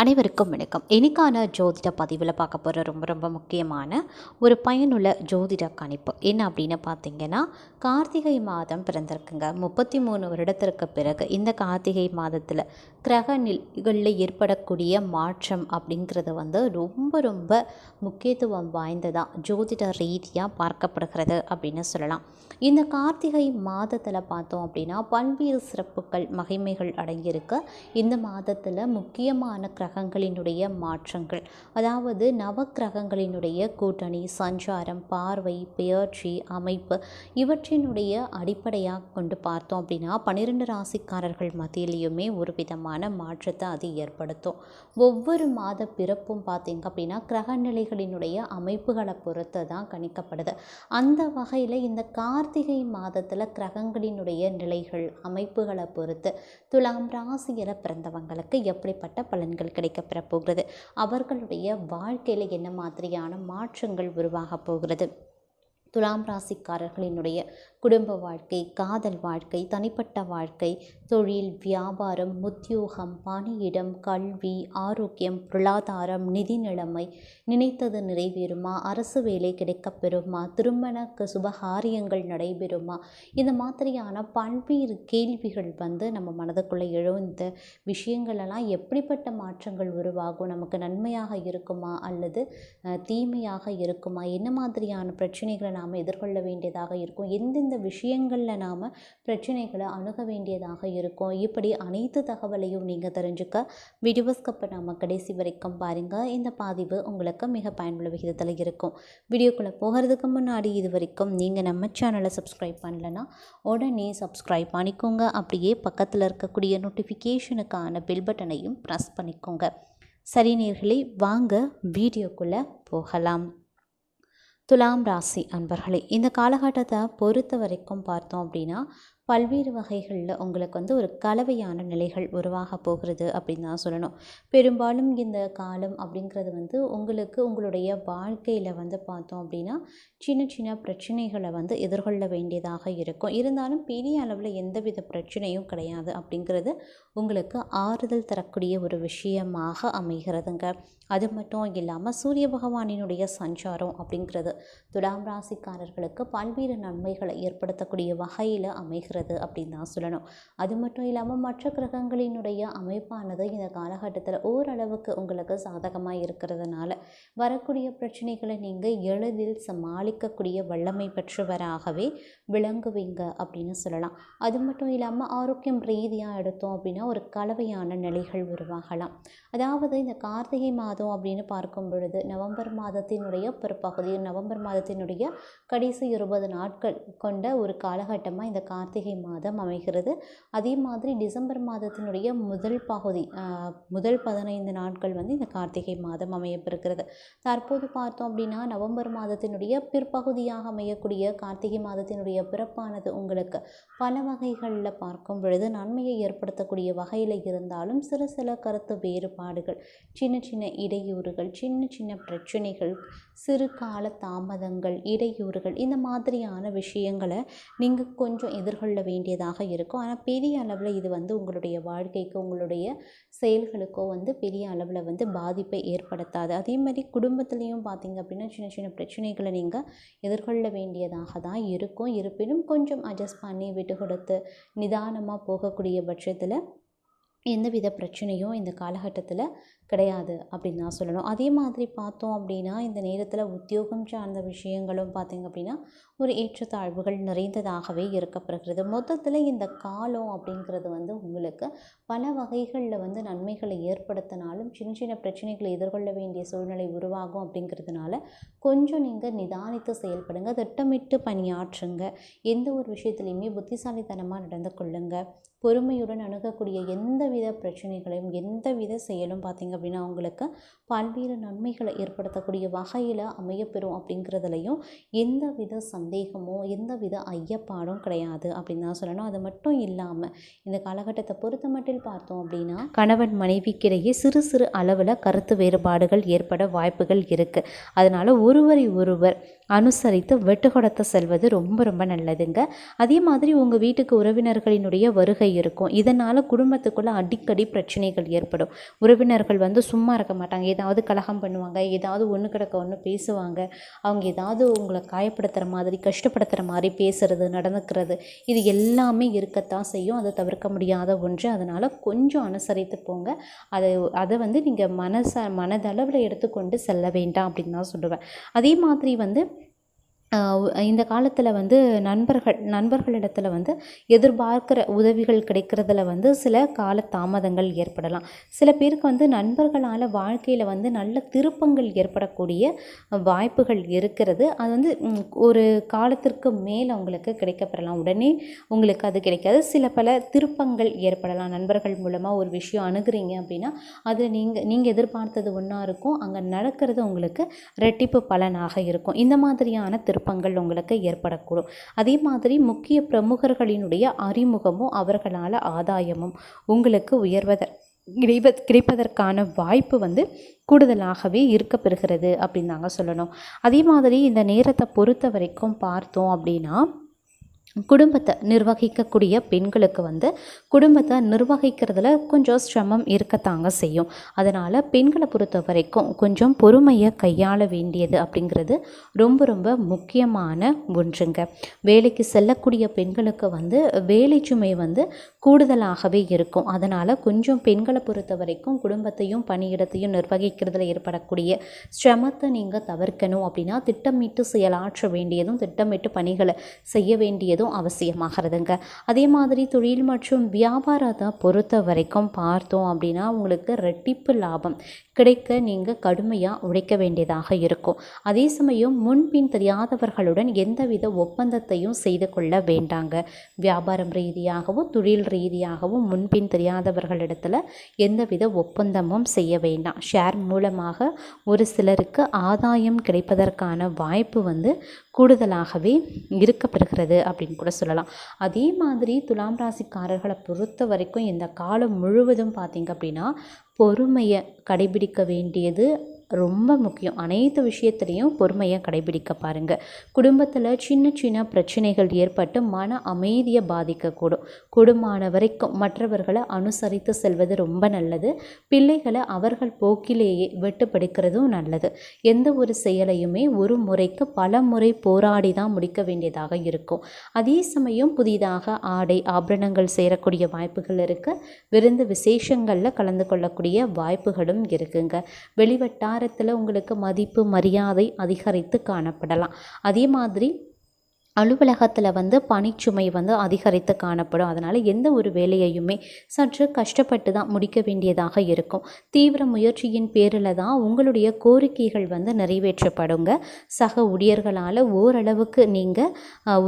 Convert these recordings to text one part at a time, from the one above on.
அனைவருக்கும் வணக்கம். இன்னைக்கான ஜோதிட பதிவில் பார்க்க போகிற ரொம்ப ரொம்ப முக்கியமான ஒரு பயனுள்ள ஜோதிட கணிப்பு என்ன அப்படின்னு பார்த்தீங்கன்னா கார்த்திகை மாதம் பிறந்திருக்குங்க. முப்பத்தி மூணு வருடத்திற்கு பிறகு இந்த கார்த்திகை மாதத்தில் கிரக நிலைகளில் ஏற்படக்கூடிய மாற்றம் அப்படிங்கிறது வந்து ரொம்ப ரொம்ப முக்கியத்துவம் வாய்ந்ததாக ஜோதிட ரீதியாக பார்க்கப்படுகிறது அப்படின்னு சொல்லலாம். இந்த கார்த்திகை மாதத்தில் பார்த்தோம் அப்படின்னா பல்வேறு சிறப்புகள் மகிமைகள் அடங்கியிருக்கு. இந்த மாதத்தில் முக்கியமான கிரகங்களினுடைய மாற்றங்கள். அதாவது நவக்கிரகங்களினுடைய கூட்டணி சஞ்சாரம் பார்வை பெயர்ச்சி அமைப்பு இவற்றினுடைய அடிப்படையாக கொண்டு பார்த்தோம் அப்படின்னா பன்னிரெண்டு ராசிக்காரர்கள் மத்தியிலையுமே ஒரு விதமான மாற்றத்தை அது ஏற்படுத்தும். ஒவ்வொரு மாத பிறப்பும் பார்த்திங்க அப்படின்னா கிரகநிலைகளினுடைய அமைப்புகளை பொறுத்து தான் கணிக்கப்படுது. அந்த வகையில் இந்த கார்த்திகை மாதத்தில் கிரகங்களினுடைய நிலைகள் அமைப்புகளை பொறுத்து துலாம் ராசியில் பிறந்தவங்களுக்கு எப்படிப்பட்ட பலன்கள் கிடைக்கப்பெற போகிறது. அவர்களுடைய வாழ்க்கையில் என்ன மாதிரியான மாற்றங்கள் உருவாக போகிறது? துலாம் ராசிக்காரர்களினுடைய குடும்ப வாழ்க்கை காதல் வாழ்க்கை தனிப்பட்ட வாழ்க்கை தொழில் வியாபாரம் உத்தியோகம் பணியிடம் கல்வி ஆரோக்கியம் பொருளாதாரம் நிதி நிலைமை நினைத்தது நிறைவேறுமா? அரசு வேலை கிடைக்கப்பெறுமா? திருமண சுபகாரியங்கள் நடைபெறுமா? இந்த மாதிரியான பல்வேறு கேள்விகள் வந்து நம்ம மனதுக்குள்ளே எழுந்த விஷயங்களெல்லாம் எப்படிப்பட்ட மாற்றங்கள் உருவாகும்? நமக்கு நன்மையாக இருக்குமா? அல்லது தீமையாக இருக்குமா? என்ன மாதிரியான பிரச்சனைகளை நாம் எதிர்கொள்ள வேண்டியதாக இருக்கும்? எந்தெந்த விஷயங்களில் நாம் பிரச்சனைகளை அணுக வேண்டியதாக இருக்கும். இப்படி அனைத்து தகவலையும் நீங்கள் தெரிஞ்சுக்க வீடியோஸ்கப்பை நம்ம கடைசி வரைக்கும் பாருங்கள் இந்த பதிவு உங்களுக்கு மிக பயனுள்ள விகிதத்தில் இருக்கும். வீடியோக்குள்ளே போகிறதுக்கு முன்னாடி இது வரைக்கும் நீங்கள் நம்ம சேனலை சப்ஸ்கிரைப் பண்ணலன்னா உடனே சப்ஸ்கிரைப் பண்ணிக்கோங்க. அப்படியே பக்கத்தில் இருக்கக்கூடிய நோட்டிஃபிகேஷனுக்கான பெல் பட்டனையும் ப்ரெஸ் பண்ணிக்கோங்க. சரி நேர்களே வாங்க வீடியோக்குள்ளே போகலாம். துலாம் ராசி அன்பர்களே இந்த காலகட்டத்தை பொறுத்த வரைக்கும் பார்த்தோம் அப்படின்னா பல்வேறு வகைகளில் உங்களுக்கு வந்து ஒரு கலவையான நிலைகள் உருவாக போகிறது அப்படின்னு தான் சொல்லணும். பெரும்பாலும் இந்த காலம் அப்படிங்கிறது வந்து உங்களுக்கு உங்களுடைய வாழ்க்கையில் வந்து பார்த்தோம் அப்படின்னா சின்ன சின்ன பிரச்சனைகளை வந்து எதிர்கொள்ள வேண்டியதாக இருக்கும். இருந்தாலும் பெரிய அளவில் எந்தவித பிரச்சனையும் கிடையாது அப்படிங்கிறது உங்களுக்கு ஆறுதல் தரக்கூடிய ஒரு விஷயமாக அமைகிறதுங்க. அது மட்டும் இல்லாமல் சூரிய பகவானினுடைய சஞ்சாரம் அப்படிங்கிறது துலாம் ராசிக்காரர்களுக்கு பல்வேறு நன்மைகளை ஏற்படுத்தக்கூடிய வகையில் அமைகிறது அப்படின்னு தான் சொல்லணும். அது மட்டும் இல்லாமல் மற்ற கிரகங்களினுடைய அமைப்பானது இந்த காலகட்டத்தில் ஓரளவுக்கு உங்களுக்கு சாதகமாக இருக்கிறதுனால வரக்கூடிய பிரச்சனைகளை நீங்கள் எளிதில் சமாளிக்கக்கூடிய வல்லமை பெற்றவராகவே விளங்குவீங்க அப்படின்னு சொல்லலாம். அது மட்டும் இல்லாமல் ஆரோக்கியம் ரீதியாக எடுத்தோம் அப்படின்னா ஒரு கலவையான நிலைகள் உருவாகலாம். அதாவது இந்த கார்த்திகை மாதம் அப்படின்னு பார்க்கும் பொழுது நவம்பர் மாதத்தினுடைய பிற்பகுதி நவம்பர் மாதத்தினுடைய கடைசி இருபது நாட்கள் கொண்ட ஒரு காலகட்டமாக இந்த கார்த்திகை மாதம் அமைகிறது. அதே மாதிரி டிசம்பர் மாதத்தினுடைய முதல் பகுதி முதல் பதினைந்து நாட்கள் வந்து இந்த கார்த்திகை மாதம் அமையப்பெறுகிறது. தற்போது பார்த்தோம் அப்படின்னா நவம்பர் மாதத்தினுடைய பிற்பகுதியாக அமையக்கூடிய கார்த்திகை மாதத்தினுடைய பிறப்பானது உங்களுக்கு பல வகைகளில் பார்க்கும் பொழுது நன்மையை ஏற்படுத்தக்கூடிய வகையில் இருந்தாலும் சிறு சில கருத்து வேறுபாடுகள். சின்ன சின்ன இடையூறுகள் சின்ன சின்ன பிரச்சனைகள் சிறு கால தாமதங்கள் இடையூறுகள் இந்த மாதிரியான விஷயங்களை நீங்கள் கொஞ்சம் எதிர்கொள்ள வேண்டியதாக இருக்கும். ஆனால் பெரிய அளவில் இது வந்து உங்களுடைய வாழ்க்கைக்கு உங்களுடைய செயல்களுக்கோ வந்து பெரிய அளவில் வந்து பாதிப்பை ஏற்படுத்தாது. அதே மாதிரி குடும்பத்துலேயும் பார்த்தீங்க அப்படின்னா சின்ன சின்ன பிரச்சனைகளை நீங்கள் எதிர்கொள்ள வேண்டியதாக தான் இருக்கும். இருப்பினும் கொஞ்சம் அட்ஜஸ்ட் பண்ணி விட்டு கொடுத்து நிதானமாக போகக்கூடிய பட்சத்தில் எந்தவித பிரச்சனையும் இந்த காலகட்டத்தில் கிடையாது அப்படின்னு தான் சொல்லணும். அதே மாதிரி பார்த்தோம் அப்படின்னா இந்த நேரத்தில் உத்தியோகம் சார்ந்த விஷயங்களும் பார்த்தீங்க அப்படின்னா ஒரு ஏற்றத்தாழ்வுகள் நிறைந்ததாகவே இருக்கப்படுகிறது மொத்தத்தில் இந்த காலம் அப்படிங்கிறது வந்து உங்களுக்கு பல வகைகளில் வந்து நன்மைகளை ஏற்படுத்தினாலும் சின்ன சின்ன பிரச்சனைகளை எதிர்கொள்ள வேண்டிய சூழ்நிலை உருவாகும் அப்படிங்கிறதுனால கொஞ்சம் நீங்கள் நிதானித்து செயல்படுங்க திட்டமிட்டு பணியாற்றுங்க. எந்த ஒரு விஷயத்துலையுமே புத்திசாலித்தனமாக நடந்து கொள்ளுங்கள் பொறுமையுடன் அணுகக்கூடிய எந்தவித பிரச்சனைகளையும் எந்தவித செயலும் பார்த்திங்க அப்படின்னா அவங்களுக்கு பல்வேறு நன்மைகளை ஏற்படுத்தக்கூடிய வகையில் அமையப்பெறும் அப்படிங்கிறதுலையும் எந்தவித சந்தேகமோ எந்தவித ஐயப்பாடும் கிடையாது அப்படின்னு தான் சொல்லணும். அது மட்டும் இல்லாமல் இந்த காலகட்டத்தை பொறுத்த மட்டில் பார்த்தோம் அப்படின்னா கணவன் மனைவிக்கிடையே சிறு சிறு அளவில் கருத்து வேறுபாடுகள் ஏற்பட வாய்ப்புகள் இருக்குது அதனால் ஒருவரை ஒருவர் அனுசரித்து வெட்டுகொடத்தை செல்வது ரொம்ப ரொம்ப நல்லதுங்க. அதே மாதிரி உங்கள் வீட்டுக்கு உறவினர்களினுடைய வருகை சூழ்நிலை இருக்கும். இதனால் குடும்பத்துக்குள்ளே அடிக்கடி பிரச்சனைகள் ஏற்படும். உறவினர்கள் வந்து சும்மா இருக்க மாட்டாங்க. ஏதாவது கலகம் பண்ணுவாங்க. ஏதாவது ஒன்று கிடக்க ஒன்று பேசுவாங்க. அவங்க ஏதாவது உங்களை காயப்படுத்துகிற மாதிரி கஷ்டப்படுத்துகிற மாதிரி பேசுகிறது நடந்துக்கிறது இது எல்லாமே இருக்கத்தான் செய்யும். அதை தவிர்க்க முடியாத ஒன்று. அதனால் கொஞ்சம் அனுசரித்து போங்க. அதை அதை வந்து நீங்கள் மனச மனதளவில் எடுத்துக்கொண்டு செல்ல வேண்டாம் அப்படின்னு தான் சொல்லுவேன். அதே மாதிரி வந்து இந்த காலத்தில் வந்து நண்பர்கள் நண்பர்களிடத்தில் வந்து எதிர்பார்க்கிற உதவிகள் கிடைக்கிறதுல வந்து சில கால தாமதங்கள் ஏற்படலாம். சில பேருக்கு வந்து நண்பர்களால் வாழ்க்கையில் வந்து நல்ல திருப்பங்கள் ஏற்படக்கூடிய வாய்ப்புகள் இருக்கிறது. அது வந்து ஒரு காலத்திற்கு மேல் அவங்களுக்கு கிடைக்கப்பெறலாம். உடனே உங்களுக்கு அது கிடைக்காது. சில பல திருப்பங்கள் ஏற்படலாம். நண்பர்கள் மூலமாக ஒரு விஷயம் அணுகிறீங்க அப்படின்னா அதில் நீங்கள் நீங்கள் எதிர்பார்த்தது ஒன்றா இருக்கும். அங்கே நடக்கிறது உங்களுக்கு ரெட்டிப்பு பலனாக இருக்கும். இந்த மாதிரியான திருப்பங்கள் உங்களுக்கு ஏற்படக்கூடும். அதே மாதிரி முக்கிய பிரமுகர்களினுடைய அறிமுகமும் அவர்களால் ஆதாயமும் உங்களுக்கு உயர்வத கிடைப்ப கிடைப்பதற்கான வாய்ப்பு வந்து கூடுதலாகவே இருக்கப்பெறுகிறது அப்படின்னு நாங்கள் சொல்லணும். அதே மாதிரி இந்த நேரத்தை பொறுத்த வரைக்கும் பார்த்தோம் அப்படின்னா குடும்பத்தை நிர்வகிக்கக்கூடிய பெண்களுக்கு வந்து குடும்பத்தை நிர்வகிக்கிறதுல கொஞ்சம் சிரமம் இருக்கத்தாங்க செய்யும். அதனால் பெண்களை பொறுத்த வரைக்கும் கொஞ்சம் பொறுமையை கையாள வேண்டியது அப்படிங்கிறது ரொம்ப ரொம்ப முக்கியமான ஒன்றுங்க. வேலைக்கு செல்லக்கூடிய பெண்களுக்கு வந்து வேலை சுமை வந்து கூடுதலாகவே இருக்கும். அதனால் கொஞ்சம் பெண்களை பொறுத்த வரைக்கும் குடும்பத்தையும் பணியிடத்தையும் நிர்வகிக்கிறதுல ஏற்படக்கூடிய சிரமத்தை நீங்கள் தவிர்க்கணும் அப்படின்னா திட்டமிட்டு செயலாற்ற வேண்டியதும் திட்டமிட்டு பணிகளை செய்ய வேண்டியதும் அவசியமாகிறதுங்க. அதே மாதிரி தொழில் மற்றும் வியாபாரத்தை பொறுத்த வரைக்கும் பார்த்தோம் அப்படின்னா உங்களுக்கு ரெட்டிப்பு லாபம். கிடைக்க நீங்கள் கடுமையாக உழைக்க வேண்டியதாக இருக்கும். அதே சமயம் முன்பின் தெரியாதவர்களுடன் எந்தவித ஒப்பந்தத்தையும் செய்து கொள்ள வேண்டாங்க. வியாபாரம் ரீதியாகவும் தொழில் ரீதியாகவும் முன்பின் தெரியாதவர்களிடத்தில் எந்தவித ஒப்பந்தமும் செய்ய வேண்டாம். ஷேர் மூலமாக ஒரு சிலருக்கு ஆதாயம் கிடைப்பதற்கான வாய்ப்பு வந்து கூடுதலாகவே இருக்கப்பெறுகிறது அப்படின்னு கூட சொல்லலாம். அதே மாதிரி துலாம் ராசிக்காரர்களை பொறுத்த வரைக்கும் இந்த காலம் முழுவதும் பார்த்திங்க அப்படின்னா பொறுமையை கடைபிடிக்க வேண்டியது ரொம்ப முக்கியம். அனைத்து விஷயத்துலேயும் பொறுமையை கடைபிடிக்க பாருங்கள் குடும்பத்தில் சின்ன சின்ன பிரச்சனைகள் ஏற்பட்டு மன அமைதியை பாதிக்கக்கூடும். குடும்பமான வரைக்கும் மற்றவர்களை அனுசரித்து செல்வது ரொம்ப நல்லது. பிள்ளைகளை அவர்கள் போக்கிலேயே வெட்டுப்படுக்கிறதும் நல்லது. எந்த ஒரு செயலையுமே ஒரு முறைக்கு பல முறை போராடி தான் முடிக்க வேண்டியதாக இருக்கும். அதே சமயம் புதிதாக ஆடை ஆபரணங்கள் சேரக்கூடிய வாய்ப்புகள் இருக்குது விருந்து விசேஷங்களில் கலந்து கொள்ளக்கூடிய வாய்ப்புகளும் இருக்குங்க. வாரத்தில் உங்களுக்கு மதிப்பு மரியாதை அதிகரித்து காணப்படலாம். அதே மாதிரி அலுவலகத்தில் வந்து பணிச்சுமை வந்து அதிகரித்து காணப்படும். அதனால் எந்த ஒரு வேலையையுமே சற்று கஷ்டப்பட்டு தான் முடிக்க வேண்டியதாக இருக்கும். தீவிர முயற்சியின் பேரில் தான் உங்களுடைய கோரிக்கைகள் வந்து நிறைவேற்றப்படுங்க. சக ஊழியர்களால் ஓரளவுக்கு நீங்கள்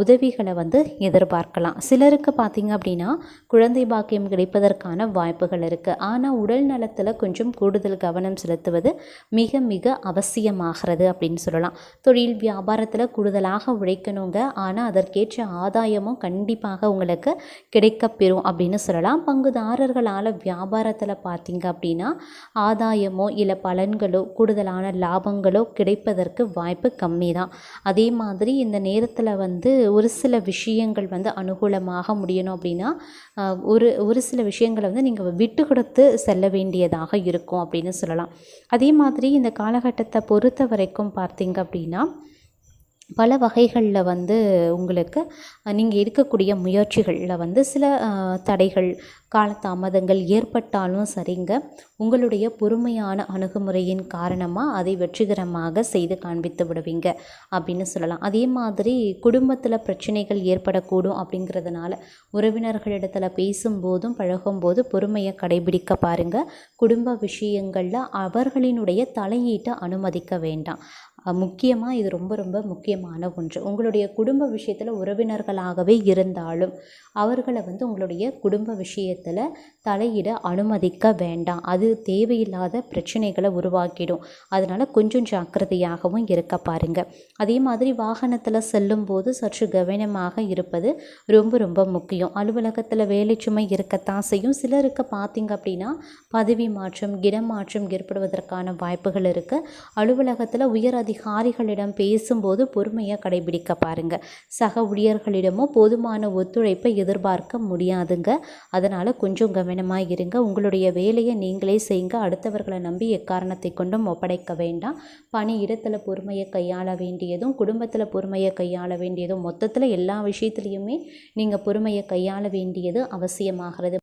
உதவிகளை வந்து எதிர்பார்க்கலாம். சிலருக்கு பார்த்தீங்க அப்படின்னா குழந்தை பாக்கியம் கிடைப்பதற்கான வாய்ப்புகள் இருக்குது ஆனால் உடல் நலத்தில் கொஞ்சம் கூடுதல் கவனம் செலுத்துவது மிக மிக அவசியமாகிறது அப்படின்னு சொல்லலாம். தொழில் வியாபாரத்தில் கூடுதலாக உழைக்கணுங்க. ஆனால் அதற்கேற்ற ஆதாயமும் கண்டிப்பாக உங்களுக்கு கிடைக்கப்பெறும் அப்படின்னு சொல்லலாம். பங்குதாரர்களால் வியாபாரத்தில் பார்த்தீங்க அப்படின்னா ஆதாயமோ இல்லை பலன்களோ கூடுதலான லாபங்களோ கிடைப்பதற்கு வாய்ப்பு கம்மி தான் அதே மாதிரி இந்த நேரத்தில் வந்து ஒரு சில விஷயங்கள் வந்து அனுகூலமாக முடியணும் அப்படின்னா ஒரு ஒரு சில விஷயங்களை வந்து நீங்கள் விட்டு கொடுத்து செல்ல வேண்டியதாக இருக்கும் அப்படின்னு சொல்லலாம். அதே மாதிரி இந்த காலகட்டத்தை பொறுத்த வரைக்கும் பார்த்தீங்க அப்படின்னா பல வகைகளில் வந்து உங்களுக்கு நீங்கள் எடுக்கக்கூடிய முயற்சிகளில் வந்து சில தடைகள் காலதாமதங்கள் ஏற்பட்டாலும் சரிங்க. உங்களுடைய பொறுமையான அணுகுமுறையின் காரணமாக அதை வெற்றிகரமாக செய்து காண்பித்து விடுவீங்க அப்படின்னு சொல்லலாம். அதே மாதிரி குடும்பத்தில் பிரச்சனைகள் ஏற்படக்கூடும் அப்படிங்கிறதுனால உறவினர்களிடத்தில் பேசும்போதும் பழகும்போது பொறுமையை கடைபிடிக்க பாருங்கள் குடும்ப விஷயங்களில் அவர்களினுடைய தலையீட்டை அனுமதிக்க வேண்டாம். முக்கியமாக இது ரொம்ப ரொம்ப முக்கியமான ஒன்று. உங்களுடைய குடும்ப விஷயத்தில் உறவினர்களாகவே இருந்தாலும் அவர்களை வந்து உங்களுடைய குடும்ப விஷயத்தில் தலையிட அனுமதிக்க வேண்டாம். அது தேவையில்லாத பிரச்சனைகளை உருவாக்கிடும். அதனால் கொஞ்சம் ஜாக்கிரதையாகவும் இருக்க பாருங்கள் அதே மாதிரி வாகனத்தில் செல்லும்போது சற்று கவனமாக இருப்பது ரொம்ப ரொம்ப முக்கியம். அலுவலகத்தில் வேலை சுமை இருக்கத்தான் செய்யும். சிலருக்கு பார்த்திங்க அப்படின்னா பதவி மாற்றம் இடமாற்றம் ஏற்படுவதற்கான வாய்ப்புகள் இருக்குது அலுவலகத்தில் உயர் அதிகாரிகளிடம் பேசும்போது பொறுமையை கடைபிடிக்க பாருங்கள் சக ஊழியர்களிடமும் போதுமான ஒத்துழைப்பை எதிர்பார்க்க முடியாதுங்க. அதனால் கொஞ்சம் கவனமாக இருங்க. உங்களுடைய வேலையை நீங்களே செய்யுங்க. அடுத்தவர்களை நம்பி எக்காரணத்தை கொண்டும் ஒப்படைக்க வேண்டாம். பணி இடத்துல பொறுமையை கையாள வேண்டியதும் குடும்பத்தில் பொறுமையை கையாள வேண்டியதும் மொத்தத்தில் எல்லா விஷயத்துலையுமே நீங்கள் பொறுமையை கையாள வேண்டியது அவசியமாகிறது.